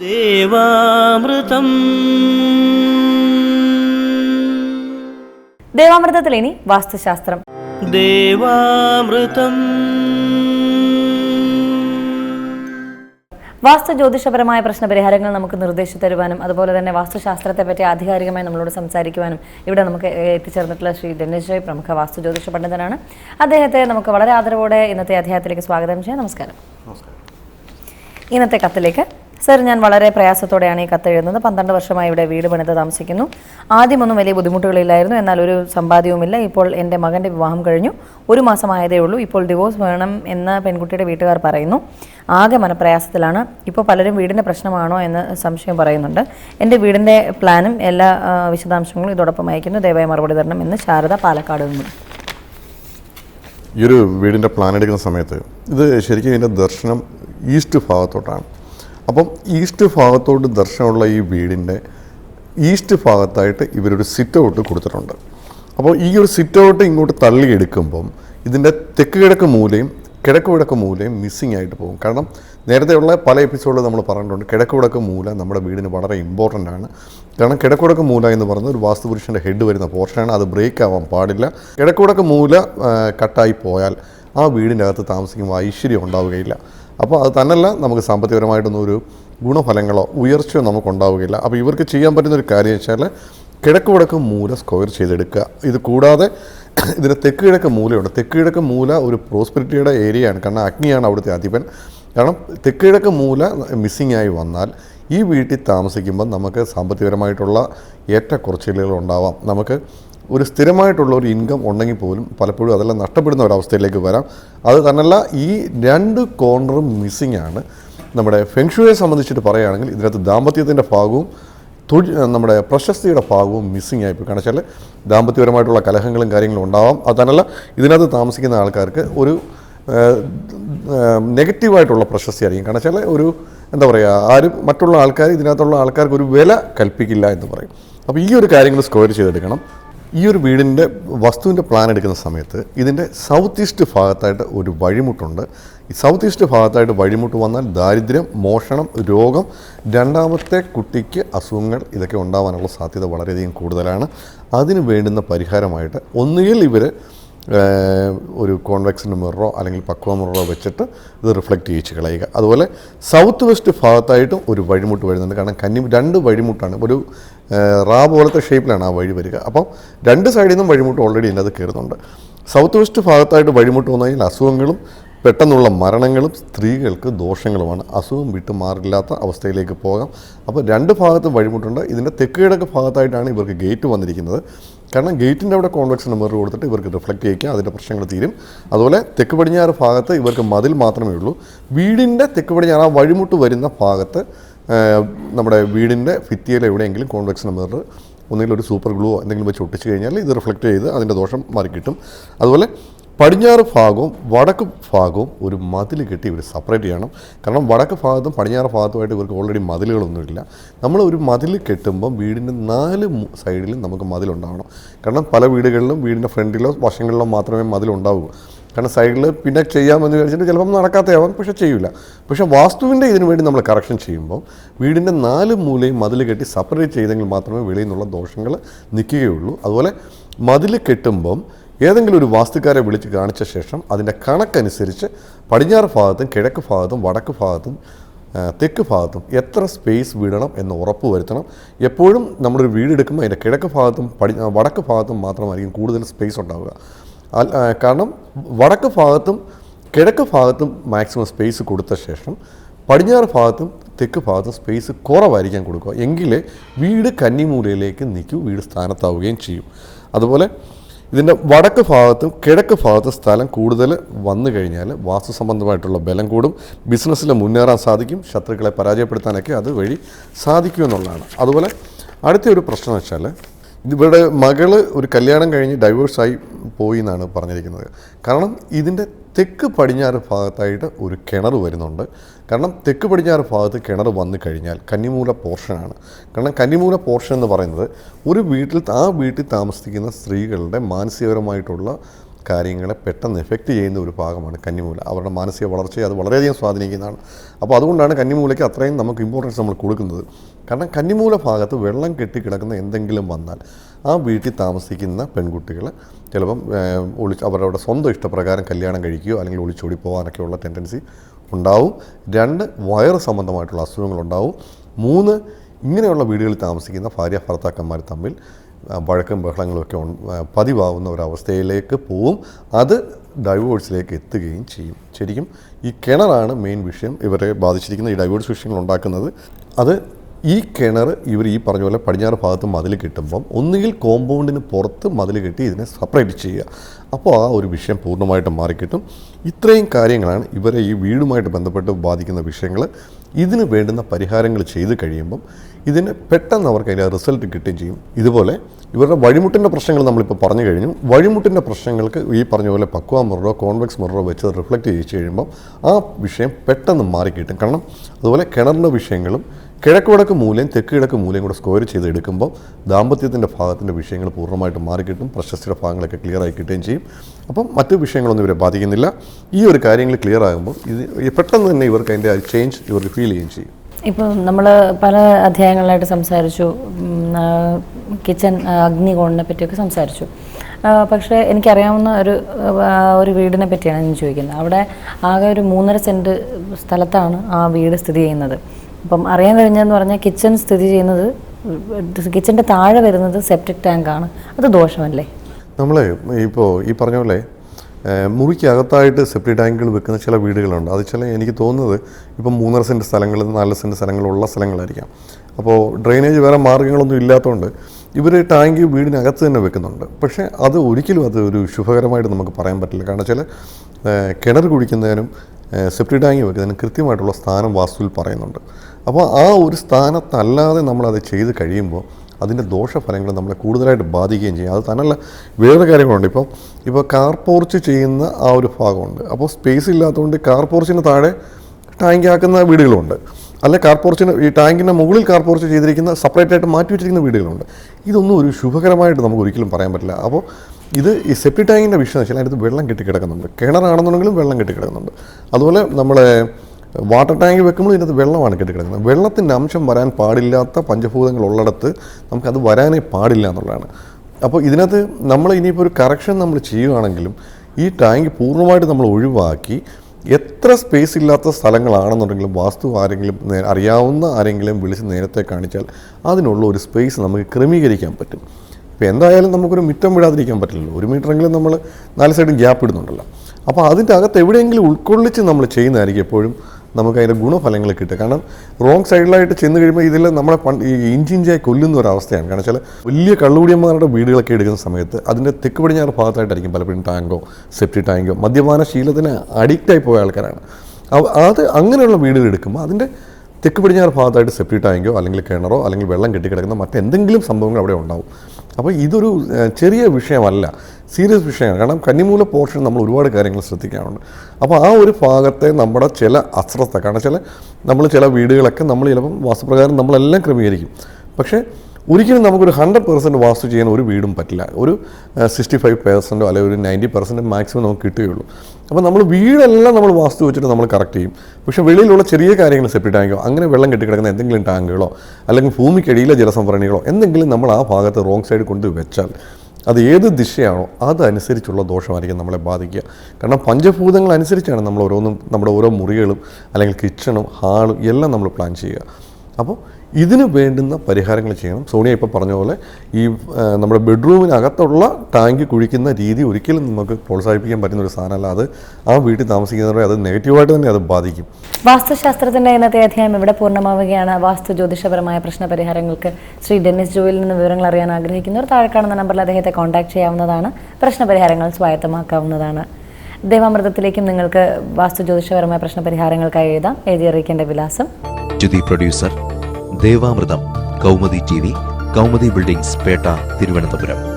ദേവാമൃതം. ദേവാമൃതത്തിൽ ഇനി വാസ്തുശാസ്ത്രം. ദേവാമൃതം. വാസ്തു ജ്യോതിഷപരമായ പ്രശ്നപരിഹാരങ്ങൾ നമുക്ക് നിർദ്ദേശിച്ചു തരുവാനും അതുപോലെ തന്നെ വാസ്തുശാസ്ത്രത്തെ പറ്റി ആധികാരികമായി നമ്മളോട് സംസാരിക്കുവാനും ഇവിടെ നമുക്ക് എത്തിച്ചേർന്നിട്ടുള്ള ശ്രീ ഡെന്നിസ് ജോയ് പ്രമുഖ വാസ്തു ജ്യോതിഷ പണ്ഡിതനാണ്. അദ്ദേഹത്തെ നമുക്ക് വളരെ ആദരവോടെ ഇന്നത്തെ അധ്യായത്തിലേക്ക് സ്വാഗതം ചെയ്യാം. നമസ്കാരം. ഇന്നത്തെ കത്തിലേക്ക് സർ ഞാൻ വളരെ പ്രയാസത്തോടെയാണ് ഈ കത്ത് എഴുതുന്നത് പന്ത്രണ്ട് വർഷമായി ഇവിടെ വീട് പണിത് താമസിക്കുന്നു. ആദ്യമൊന്നും വലിയ ബുദ്ധിമുട്ടുകളില്ലായിരുന്നു. എന്നാൽ ഒരു സമ്പാദ്യവുമില്ല. ഇപ്പോൾ എന്റെ മകന്റെ വിവാഹം കഴിഞ്ഞു. ഒരു മാസമായതേ ഉള്ളൂ. ഇപ്പോൾ ഡിവോഴ്സ് വേണം എന്ന് പെൺകുട്ടിയുടെ വീട്ടുകാർ പറയുന്നു. ആകെ മനപ്രയാസത്തിലാണ്. ഇപ്പോൾ പലരും വീടിന്റെ പ്രശ്നമാണോ എന്ന് സംശയം പറയുന്നുണ്ട്. എന്റെ വീടിന്റെ പ്ലാനും എല്ലാ വിശദാംശങ്ങളും ഇതോടൊപ്പം അയക്കുന്നു ദയവായി മറുപടി തരണം എന്ന് ശാരദ പാലക്കാട് നിന്നും. ഈ ഒരു വീടിന്റെ പ്ലാൻ എടുക്കുന്ന സമയത്ത് ഇത് ശരിക്കും ഇതിന്റെ ദർശനം ഈസ്റ്റ് ഭാഗത്തോട്ടാണ്. അപ്പം ഈസ്റ്റ് ഭാഗത്തോട്ട് ദർശനമുള്ള ഈ വീടിന്റെ ഈസ്റ്റ് ഭാഗത്തായിട്ട് ഇവരൊരു സിറ്റ് ഔട്ട് കൊടുത്തിട്ടുണ്ട്. അപ്പോൾ ഈ ഒരു സിറ്റ് ഔട്ട് ഇങ്ങോട്ട് തള്ളിയെടുക്കുമ്പം ഇതിന്റെ തെക്ക് കിഴക്ക് മൂലയും കിഴക്ക് കിഴക്ക് മൂലയും മിസ്സിങ് ആയിട്ട് പോകും. കാരണം നേരത്തെയുള്ള പല എപ്പിസോഡിൽ നമ്മൾ പറഞ്ഞിട്ടുണ്ട് കിഴക്ക് കിഴക്ക് മൂല നമ്മുടെ വീടിന് വളരെ ഇമ്പോർട്ടന്റ് ആണ്. കാരണം കിഴക്ക് കിഴക്ക് മൂല എന്ന് പറയുന്നത് ഒരു വാസ്തുപുരുഷന്റെ ഹെഡ് വരുന്ന പോർഷനാണ് അത് ബ്രേക്ക് ആവാൻ പാടില്ല. കിഴക്ക് കിഴക്ക് മൂല കട്ടായി പോയാൽ ആ വീടിന്റെ അകത്ത് താമസിക്കുമ്പോൾ ഐശ്വര്യം ഉണ്ടാവുകയില്ല. അപ്പോൾ അത് തന്നെയല്ല നമുക്ക് സാമ്പത്തികപരമായിട്ടൊന്നും ഒരു ഗുണഫലങ്ങളോ ഉയർച്ചയോ നമുക്ക് ഉണ്ടാവുകയില്ല അപ്പോൾ ഇവർക്ക് ചെയ്യാൻ പറ്റുന്ന ഒരു കാര്യം വെച്ചാൽ കിഴക്ക് വടക്ക് മൂല സ്ക്വയർ ചെയ്തെടുക്കുക. ഇത് കൂടാതെ ഇതിന് തെക്ക് കിഴക്ക് മൂലയുണ്ട്. തെക്ക് കിഴക്ക് മൂല ഒരു പ്രോസ്പെരിറ്റിയുടെ ഏരിയയാണ്. കാരണം അഗ്നിയാണ് അവിടുത്തെ അധിപൻ. കാരണം തെക്ക് കിഴക്ക് മൂല മിസ്സിംഗ് ആയി വന്നാൽ ഈ വീട്ടിൽ താമസിക്കുമ്പോൾ നമുക്ക് സാമ്പത്തികപരമായിട്ടുള്ള ഏറ്റക്കുറച്ചിലുകൾ ഉണ്ടാവാം. നമുക്ക് ഒരു സ്ഥിരമായിട്ടുള്ള ഒരു ഇൻകം ഉണ്ടെങ്കിൽ പോലും പലപ്പോഴും അതെല്ലാം നഷ്ടപ്പെടുന്ന ഒരവസ്ഥയിലേക്ക് വരാം. അത് തന്നെയല്ല ഈ രണ്ട് കോർണറും മിസ്സിംഗ് ആണ്. നമ്മുടെ ഫെങ്ഷുയെ സംബന്ധിച്ചിട്ട് പറയുകയാണെങ്കിൽ ഇതിനകത്ത് ദാമ്പത്യത്തിന്റെ ഭാഗവും തൊഴിൽ നമ്മുടെ പ്രശസ്തിയുടെ ഭാഗവും മിസ്സിംഗ് ആയിപ്പോയി കാരണം വെച്ചാൽ ദാമ്പത്യപരമായിട്ടുള്ള കലഹങ്ങളും കാര്യങ്ങളും ഉണ്ടാവാം. അത് തന്നെയല്ല ഇതിനകത്ത് താമസിക്കുന്ന ആൾക്കാർക്ക് ഒരു നെഗറ്റീവായിട്ടുള്ള പ്രശസ്തി ആയിരിക്കും. കാരണം വെച്ചാൽ ഒരു എന്താ പറയുക ആരും മറ്റുള്ള ആൾക്കാർ ഇതിനകത്തുള്ള ആൾക്കാർക്ക് ഒരു വില കൽപ്പിക്കില്ല എന്ന് പറയും. അപ്പോൾ ഈ ഒരു കാര്യങ്ങൾ സ്ക്വയർ ചെയ്തെടുക്കണം. ഈ ഒരു വീടിന്റെ വസ്തുവിന്റെ പ്ലാൻ എടുക്കുന്ന സമയത്ത് ഇതിന്റെ സൗത്ത് ഈസ്റ്റ് ഭാഗത്തായിട്ട് ഒരു വഴിമുട്ടുണ്ട്. ഈ സൗത്ത് ഈസ്റ്റ് ഭാഗത്തായിട്ട് വഴിമുട്ട് വന്നാൽ ദാരിദ്ര്യം മോഷണം രോഗം രണ്ടാമത്തെ കുട്ടിക്ക് അസുഖങ്ങൾ ഇതൊക്കെ ഉണ്ടാവാനുള്ള സാധ്യത വളരെയധികം കൂടുതലാണ്. അതിന് വേണ്ടുന്ന പരിഹാരമായിട്ട് ഒന്നുകിൽ ഇവർ ഒരു കോൺവെക്സിന്റെ മിററോ അല്ലെങ്കിൽ പക്വ മിററോ വെച്ചിട്ട് ഇത് റിഫ്ലക്റ്റ് ചെയ്യിച്ച് കളയുക. അതുപോലെ സൗത്ത് വെസ്റ്റ് ഭാഗത്തായിട്ടും ഒരു വഴിമുട്ട് വരുന്നുണ്ട്. കാരണം കന്നി രണ്ട് വഴിമുട്ടാണ്. ഒരു റാ പോലത്തെ ഷേപ്പിലാണ് ആ വഴി വരിക. അപ്പം രണ്ട് സൈഡിൽ നിന്നും വഴിമുട്ട് ഓൾറെഡി ഇല്ലാതെ കയറുന്നുണ്ട്. സൗത്ത് വെസ്റ്റ് ഭാഗത്തായിട്ട് വഴിമുട്ട് വന്നു കഴിഞ്ഞാൽ അസുഖങ്ങളും പെട്ടെന്നുള്ള മരണങ്ങളും സ്ത്രീകൾക്ക് ദോഷങ്ങളുമാണ്. അസുഖം വിട്ടു മാറില്ലാത്ത അവസ്ഥയിലേക്ക് പോകാം. അപ്പോൾ രണ്ട് ഭാഗത്തും വഴിമുട്ടുണ്ട്. ഇതിന്റെ തെക്ക് കിഴക്ക് ഭാഗത്തായിട്ടാണ് ഇവർക്ക് ഗേറ്റ് വന്നിരിക്കുന്നത്. കാരണം ഗേറ്റിന്റെ അവിടെ കോൺവെക്സ് നമ്പർ കൊടുത്തിട്ട് ഇവർക്ക് റിഫ്ലക്റ്റ് ചെയ്യിക്കാം. അതിന്റെ പ്രശ്നങ്ങൾ തീരും. അതുപോലെ തെക്ക് പടിഞ്ഞാറ് ഭാഗത്ത് ഇവർക്ക് മതിൽ മാത്രമേ ഉള്ളൂ. വീടിന്റെ തെക്ക് പടിഞ്ഞാറ് ആ വഴിമുട്ട് വരുന്ന ഭാഗത്ത് നമ്മുടെ വീടിന്റെ ഭിത്തിയിൽ എവിടെയെങ്കിലും കോൺവെക്സ് നമ്പർ ഒന്നുകിൽ ഒരു സൂപ്പർ ഗ്ലൂ എന്തെങ്കിലും വെച്ച് ഒട്ടിച്ച് കഴിഞ്ഞാൽ ഇത് റിഫ്ലക്റ്റ് ചെയ്ത് അതിന്റെ ദോഷം മാറി കിട്ടും അതുപോലെ പടിഞ്ഞാറ് ഭാഗവും വടക്ക് ഭാഗവും ഒരു മതിൽ കെട്ടി ഇവർ സെപ്പറേറ്റ് ചെയ്യണം. കാരണം വടക്ക് ഭാഗത്തും പടിഞ്ഞാറ് ഭാഗത്തുമായിട്ട് ഇവർക്ക് ഓൾറെഡി മതിലുകളൊന്നുമില്ല. നമ്മൾ ഒരു മതിൽ കെട്ടുമ്പം വീടിന്റെ നാല് സൈഡിലും നമുക്ക് മതിലുണ്ടാവണം കാരണം പല വീടുകളിലും വീടിന്റെ ഫ്രണ്ടിലോ വശങ്ങളിലോ മാത്രമേ മതിലുണ്ടാവൂ കാരണം സൈഡിൽ പിന്നെ ചെയ്യാമെന്ന് വിചാരിച്ചിട്ട് ചിലപ്പം നടക്കാത്തയാവാം പക്ഷെ ചെയ്യില്ല പക്ഷെ വാസ്തുവിന്റെ ഇതിനു വേണ്ടി നമ്മൾ കറക്ഷൻ ചെയ്യുമ്പോൾ വീടിന്റെ നാല് മൂലയും മതിൽ കെട്ടി സെപ്പറേറ്റ് ചെയ്തെങ്കിൽ മാത്രമേ വെളിയിൽ നിന്നുള്ള ദോഷങ്ങൾ നിൽക്കുകയുള്ളൂ. അതുപോലെ മതിൽ കെട്ടുമ്പം ഏതെങ്കിലും ഒരു വാസ്തുക്കാരെ വിളിച്ച് കാണിച്ച ശേഷം അതിന്റെ കണക്കനുസരിച്ച് പടിഞ്ഞാറ് ഭാഗത്തും കിഴക്ക് ഭാഗത്തും വടക്ക് ഭാഗത്തും തെക്ക് ഭാഗത്തും എത്ര സ്പേസ് വിടണം എന്ന് ഉറപ്പ് വരുത്തണം. എപ്പോഴും നമ്മളൊരു വീട് എടുക്കുമ്പോൾ അതിന്റെ കിഴക്ക് ഭാഗത്തും പടി വടക്ക് ഭാഗത്തും മാത്രമായിരിക്കും കൂടുതൽ സ്പേസ് ഉണ്ടാവുക. കാരണം വടക്ക് ഭാഗത്തും കിഴക്ക് ഭാഗത്തും മാക്സിമം സ്പേസ് കൊടുത്ത ശേഷം പടിഞ്ഞാറ് ഭാഗത്തും തെക്ക് ഭാഗത്തും സ്പേസ് കുറവായിരിക്കാൻ കൊടുക്കുക. എങ്കിലേ വീട് കന്നിമൂലയിലേക്ക് നിൽക്കൂ വീട് സ്ഥാനത്താവുകയും ചെയ്യും. അതുപോലെ ഇതിന്റെ വടക്ക് ഭാഗത്തും കിഴക്ക് ഭാഗത്തും സ്ഥലം കൂടുതൽ വന്നു കഴിഞ്ഞാൽ വാസ്തു സംബന്ധമായിട്ടുള്ള ബലം കൂടും. ബിസിനസ്സിൽ മുന്നേറാൻ സാധിക്കും. ശത്രുക്കളെ പരാജയപ്പെടുത്താനൊക്കെ അത് വഴി സാധിക്കുമെന്നുള്ളതാണ് അതുപോലെ അടുത്ത ഒരു പ്രശ്നം വെച്ചാൽ ഇവരുടെ മകൾ ഒരു കല്യാണം കഴിഞ്ഞ് ഡൈവേഴ്സായി പോയി എന്നാണ് പറഞ്ഞിരിക്കുന്നത്. കാരണം ഇതിന്റെ തെക്ക് പടിഞ്ഞാറ് ഭാഗത്തായിട്ട് ഒരു കിണർ വരുന്നുണ്ട്. കാരണം തെക്ക് പടിഞ്ഞാറ് ഭാഗത്ത് കിണർ വന്നു കഴിഞ്ഞാൽ കന്നിമൂല പോർഷനാണ്. കാരണം കന്നിമൂല പോർഷൻ എന്ന് പറയുന്നത് ഒരു വീട്ടിൽ ആ വീട്ടിൽ താമസിക്കുന്ന സ്ത്രീകളുടെ മാനസികപരമായിട്ടുള്ള കാര്യങ്ങളെ പെട്ടെന്ന് എഫക്റ്റ് ചെയ്യുന്ന ഒരു ഭാഗമാണ് കന്നിമൂല. അവരുടെ മാനസിക വളർച്ചയെ അത് വളരെയധികം സ്വാധീനിക്കുന്നതാണ്. അപ്പോൾ അതുകൊണ്ടാണ് കന്നിമൂലയ്ക്ക് അത്രയും നമുക്ക് ഇമ്പോർട്ടൻസ് നമ്മൾ കൊടുക്കുന്നത്. കാരണം കന്നിമൂല ഭാഗത്ത് വെള്ളം കെട്ടിക്കിടക്കുന്ന എന്തെങ്കിലും വന്നാൽ ആ വീട്ടിൽ താമസിക്കുന്ന പെൺകുട്ടികൾ ചിലപ്പം ഒളിച്ച് അവരവരുടെ സ്വന്തം ഇഷ്ടപ്രകാരം കല്യാണം കഴിക്കുകയോ അല്ലെങ്കിൽ ഒളിച്ചോടി പോകാനൊക്കെയുള്ള ടെൻഡൻസി ഉണ്ടാവും. രണ്ട് വയറ് സംബന്ധമായിട്ടുള്ള അസുഖങ്ങളുണ്ടാവും. മൂന്ന് ഇങ്ങനെയുള്ള വീടുകളിൽ താമസിക്കുന്ന ഭാര്യ ഭർത്താക്കന്മാർ തമ്മിൽ വഴക്കും ബഹളങ്ങളൊക്കെ പതിവാകുന്ന ഒരവസ്ഥയിലേക്ക് പോവും. അത് ഡൈവോഴ്സിലേക്ക് എത്തുകയും ചെയ്യും. ശരിക്കും ഈ കിണറാണ് മെയിൻ വിഷയം ഇവരെ ബാധിച്ചിരിക്കുന്ന ഈ ഡൈവോഴ്സ് വിഷയങ്ങൾ ഉണ്ടാക്കുന്നത്. അത് ഈ കിണർ ഇവർ ഈ പറഞ്ഞ പോലെ പടിഞ്ഞാറ് ഭാഗത്ത് മതിൽ കിട്ടുമ്പം ഒന്നുകിൽ കോമ്പൗണ്ടിന് പുറത്ത് മതിൽ കെട്ടി ഇതിനെ സെപ്പറേറ്റ് ചെയ്യുക. അപ്പോൾ ആ ഒരു വിഷയം പൂർണമായിട്ടും മാറിക്കിട്ടും. ഇത്രയും കാര്യങ്ങളാണ് ഇവരെ ഈ വീടുമായിട്ട് ബന്ധപ്പെട്ട് ബാധിക്കുന്ന വിഷയങ്ങൾ. ഇതിന് വേണ്ടുന്ന പരിഹാരങ്ങൾ ചെയ്ത് കഴിയുമ്പം ഇതിന് പെട്ടെന്ന് അവർക്ക് അതിന്റെ റിസൾട്ട് കിട്ടുകയും ചെയ്യും. ഇതുപോലെ ഇവരുടെ വഴിമുട്ടിന്റെ പ്രശ്നങ്ങൾ നമ്മളിപ്പോൾ പറഞ്ഞു കഴിഞ്ഞു. വഴിമുട്ടിന്റെ പ്രശ്നങ്ങൾക്ക് ഈ പറഞ്ഞ പോലെ പക്വ മുറോ കോൺവെക്സ് മുറോ വെച്ച് റിഫ്ലക്റ്റ് ചെയ്ത് കഴിയുമ്പം ആ വിഷയം പെട്ടെന്ന് മാറിക്കിട്ടും. കാരണം അതുപോലെ കിണറിന്റെ വിഷയങ്ങളും കിഴക്ക് വടക്ക് മൂലയും തെക്ക് കിഴക്ക് മൂലയും കൂടെ സ്കോർ ചെയ്ത് എടുക്കുമ്പോൾ ദാമ്പത്യത്തിന്റെ ഭാഗത്തിന്റെ വിഷയങ്ങൾ പൂർണമായിട്ടും മാറിക്കിട്ടും. പ്രശസ്തിയുടെ ഭാഗങ്ങളൊക്കെ ക്ലിയർ ആയി കിട്ടുകയും ചെയ്യും. അപ്പം മറ്റു വിഷയങ്ങളൊന്നും ഇവരെ ബാധിക്കുന്നില്ല. ഈ ഒരു കാര്യങ്ങൾ ക്ലിയർ ആകുമ്പോൾ ഇത് പെട്ടെന്ന് തന്നെ ഇവർക്ക് അതിന്റെ ചേഞ്ച് ഇവർക്ക് ഫീൽ ചെയ്യുകയും ചെയ്യും. ഇപ്പോൾ നമ്മൾ പല അധ്യായങ്ങളായിട്ട് സംസാരിച്ചു. കിച്ചൺ അഗ്നികോണിനെ പറ്റിയൊക്കെ സംസാരിച്ചു. പക്ഷേ എനിക്കറിയാവുന്ന ഒരു ഒരു വീടിനെ പറ്റിയാണ് ഞാൻ ചോദിക്കുന്നത്. അവിടെ ആകെ ഒരു മൂന്നര സെന്റ് സ്ഥലത്താണ് ആ വീട് സ്ഥിതി ചെയ്യുന്നത്. അപ്പം അറിയാൻ കഴിഞ്ഞതെന്ന് പറഞ്ഞാൽ കിച്ചൺ സ്ഥിതി ചെയ്യുന്നത് കിച്ചന്റെ താഴെ വരുന്നത് സെപ്റ്റിക് ടാങ്കാണ് അത് ദോഷമല്ലേ? നമ്മൾ ഇപ്പോൾ ഈ പറഞ്ഞ പോലെ മുറിക്കകത്തായിട്ട് സെപ്റ്റി ടാങ്കുകൾ വെക്കുന്ന ചില വീടുകളുണ്ട്. അത് ചില എനിക്ക് തോന്നുന്നത് ഇപ്പം മൂന്നര സെന്റ് സ്ഥലങ്ങൾ നാല് സെന്റ് സ്ഥലങ്ങളുള്ള സ്ഥലങ്ങളായിരിക്കാം. അപ്പോൾ ഡ്രെയിനേജ് വേറെ മാർഗങ്ങളൊന്നും ഇല്ലാത്തതുകൊണ്ട് ഇവർ ടാങ്ക് വീടിനകത്ത് തന്നെ വെക്കുന്നുണ്ട്. പക്ഷേ അത് ഒരിക്കലും അത് ഒരു ശുഭകരമായിട്ട് നമുക്ക് പറയാൻ പറ്റില്ല. കാരണം ചില കിണർ കുഴിക്കുന്നതിനും സെപ്റ്റി ടാങ്ക് വെക്കുന്നതിനും കൃത്യമായിട്ടുള്ള സ്ഥാനം വാസ്തുവിൽ പറയുന്നുണ്ട്. അപ്പോൾ ആ ഒരു സ്ഥാനത്തല്ലാതെ നമ്മളത് ചെയ്ത് കഴിയുമ്പോൾ അതിന്റെ ദോഷഫലങ്ങൾ നമ്മളെ കൂടുതലായിട്ട് ബാധിക്കുകയും ചെയ്യും. അത് തന്നെയല്ല വേറെ കാര്യങ്ങളുണ്ട്. ഇപ്പം ഇപ്പോൾ കാർ പോർച്ച് ചെയ്യുന്ന ആ ഒരു ഭാഗമുണ്ട്. അപ്പോൾ സ്പേസ് ഇല്ലാത്തതുകൊണ്ട് കാർ പോർച്ചിന് താഴെ ടാങ്ക് ആക്കുന്ന വീടുകളുണ്ട്. അല്ല കാർ പോർച്ചിന് ഈ ടാങ്കിന്റെ മുകളിൽ കാർ പോർച്ച് ചെയ്തിരിക്കുന്ന സെപ്പറേറ്റ് ആയിട്ട് മാറ്റി വെച്ചിരിക്കുന്ന വീടുകളുണ്ട്. ഇതൊന്നും ഒരു ശുഭകരമായിട്ട് നമുക്ക് ഒരിക്കലും പറയാൻ പറ്റില്ല. അപ്പോൾ ഇത് ഈ സെപ്റ്റി ടാങ്കിന്റെ വിഷയം എന്ന് വെച്ചാൽ അതിനകത്ത് വെള്ളം കെട്ടിക്കിടക്കുന്നുണ്ട്. കിണറാണെന്നുണ്ടെങ്കിലും വെള്ളം കെട്ടിക്കിടക്കുന്നുണ്ട്. അതുപോലെ നമ്മളെ വാട്ടർ ടാങ്ക് വെക്കുമ്പോൾ ഇതിനകത്ത് വെള്ളമാണ് കെട്ടിക്കിടക്കുന്നത്. വെള്ളത്തിന്റെ അംശം വരാൻ പാടില്ലാത്ത പഞ്ചഭൂതങ്ങൾ ഉള്ളിടത്ത് നമുക്കത് വരാനേ പാടില്ല എന്നുള്ളതാണ്. അപ്പോൾ ഇതിനകത്ത് നമ്മൾ ഇനിയിപ്പോൾ ഒരു കറക്ഷൻ നമ്മൾ ചെയ്യുകയാണെങ്കിലും ഈ ടാങ്ക് പൂർണമായിട്ട് നമ്മൾ ഒഴിവാക്കി എത്ര സ്പേസ് ഇല്ലാത്ത സ്ഥലങ്ങളാണെന്നുണ്ടെങ്കിലും വാസ്തു ആരെങ്കിലും അറിയാവുന്ന ആരെങ്കിലും വിളിച്ച് നേരത്തെ കാണിച്ചാൽ അതിനുള്ള ഒരു സ്പേസ് നമുക്ക് ക്രമീകരിക്കാൻ പറ്റും. ഇപ്പോൾ എന്തായാലും നമുക്കൊരു മിറ്റം വിടാതിരിക്കാൻ പറ്റില്ലല്ലോ. ഒരു മീറ്ററെങ്കിലും നമ്മൾ നാല് സൈഡും ഗ്യാപ്പ് ഇടുന്നുണ്ടല്ലോ. അപ്പോൾ അതിന്റെ അകത്ത് എവിടെയെങ്കിലും ഉൾക്കൊള്ളിച്ച് നമ്മൾ ചെയ്യുന്നതായിരിക്കും എപ്പോഴും നമുക്ക് അതിന്റെ ഗുണഫലങ്ങൾ കിട്ടുക. കാരണം റോങ് സൈഡിലായിട്ട് ചെന്ന് കഴിയുമ്പോൾ ഇതിൽ നമ്മളെ പണ്ട് ഈ ഇഞ്ചിഞ്ചായി കൊല്ലുന്ന ഒരു അവസ്ഥയാണ്. കാരണം വെച്ചാൽ വലിയ കള്ളുകുടിയന്മാരുടെ വീടുകളൊക്കെ എടുക്കുന്ന സമയത്ത് അതിന്റെ തെക്ക് പടിഞ്ഞാറ് ഭാഗത്തായിട്ടായിരിക്കും പലപ്പോഴും ടാങ്കോ സെപ്റ്റി ടാങ്കോ മദ്യപാന ശീലത്തിന് അഡിക്റ്റായി പോയ ആൾക്കാരാണ്. അത് അങ്ങനെയുള്ള വീടുകൾ എടുക്കുമ്പോൾ അതിന്റെ തെക്ക് പടിഞ്ഞാറ് ഭാഗത്തായിട്ട് സെപ്റ്റി ടാങ്കോ അല്ലെങ്കിൽ കിണറോ അല്ലെങ്കിൽ വെള്ളം കെട്ടിക്കിടക്കുന്ന മറ്റെന്തെങ്കിലും സംഭവങ്ങൾ അവിടെ ഉണ്ടാവും. അപ്പോൾ ഇതൊരു ചെറിയ വിഷയമല്ല. സീരിയസ് വിഷയമാണ് കാരണം കന്നിമൂല പോർഷൻ നമ്മൾ ഒരുപാട് കാര്യങ്ങൾ ശ്രദ്ധിക്കാറുണ്ട്. അപ്പോൾ ആ ഒരു ഭാഗത്തെ നമ്മുടെ ചില അശ്രദ്ധ കാരണം ചില നമ്മൾ ചില വീടുകളൊക്കെ നമ്മൾ ചിലപ്പം വാസ്തുപ്രകാരം നമ്മളെല്ലാം ക്രമീകരിക്കും. പക്ഷേ ഒരിക്കലും നമുക്കൊരു ഹൺഡ്രഡ് പെർസെന്റ് വാസ്തു ചെയ്യാൻ ഒരു വീടും പറ്റില്ല. ഒരു സിക്സ്റ്റി ഫൈവ് പെർസെന്റോ അല്ലെങ്കിൽ ഒരു നയന്റി പെർസെന്റ് മാക്സിമം നമുക്ക് കിട്ടുകയുള്ളൂ. അപ്പോൾ നമ്മൾ വീടെല്ലാം നമ്മൾ വാസ്തു വെച്ചിട്ട് നമ്മൾ കറക്റ്റ് ചെയ്യും. പക്ഷേ വെളിയിലുള്ള ചെറിയ കാര്യങ്ങൾ സെപ്റ്റി ടാങ്കോ അങ്ങനെ വെള്ളം കെട്ടിക്കിടക്കുന്ന എന്തെങ്കിലും ടാങ്കുകളോ അല്ലെങ്കിൽ ഭൂമിക്കടിയിലെ ജലസംഭരണികളോ എന്തെങ്കിലും നമ്മൾ ആ ഭാഗത്ത് റോങ് സൈഡ് കൊണ്ട് വെച്ചാൽ അത് ഏത് ദിശയാണോ അതനുസരിച്ചുള്ള ദോഷമായിരിക്കും നമ്മളെ ബാധിക്കുക. കാരണം പഞ്ചഭൂതങ്ങൾ അനുസരിച്ചാണ് നമ്മൾ ഓരോന്നും നമ്മുടെ ഓരോ മുറികളും അല്ലെങ്കിൽ കിച്ചണും ഹാളും എല്ലാം നമ്മൾ പ്ലാൻ ചെയ്യുക. അപ്പോൾ ഇതിന് വേണ്ടുന്ന പരിഹാരങ്ങൾ ചെയ്യണം. സോണിയ ഇപ്പോൾ പറഞ്ഞ പോലെ ഈ നമ്മുടെ ബെഡ്റൂമിനകത്തുള്ള ടാങ്ക് കുഴിക്കുന്ന രീതി ഒരിക്കലും നമുക്ക് പ്രോത്സാഹിപ്പിക്കാൻ പറ്റുന്ന ഒരു സാധനമല്ല. അത് ആ വീട്ടിൽ താമസിക്കുന്നവരെ അത് നെഗറ്റീവായിട്ട് തന്നെ അത് ബാധിക്കും. വാസ്തുശാസ്ത്രത്തിന്റെ ഇന്നത്തെ അധ്യായം ഇവിടെ പൂർണമാവുകയാണ്. വാസ്തു ജ്യോതിഷപരമായ പ്രശ്ന പരിഹാരങ്ങൾക്ക് ശ്രീ ഡെന്നിസ് ജോയിൽ നിന്ന് വിവരങ്ങൾ അറിയാൻ ആഗ്രഹിക്കുന്നവർ താഴെ കാണുന്ന നമ്പറിൽ അദ്ദേഹത്തെ കോൺടാക്ട് ചെയ്യാവുന്നതാണ്. പ്രശ്ന പരിഹാരങ്ങൾ സ്വായത്തമാക്കാവുന്നതാണ്. ദേവാമൃതത്തിലേക്കും നിങ്ങൾക്ക് വാസ്തു ജ്യോതിഷപരമായ പ്രശ്ന പരിഹാരങ്ങൾക്കായി എഴുതാം അറിയിക്കേണ്ട വിലാസം. The producer ദേവാമൃതം Kaumudi T V Kaumudi buildings Pettah Thiruvananthapuram.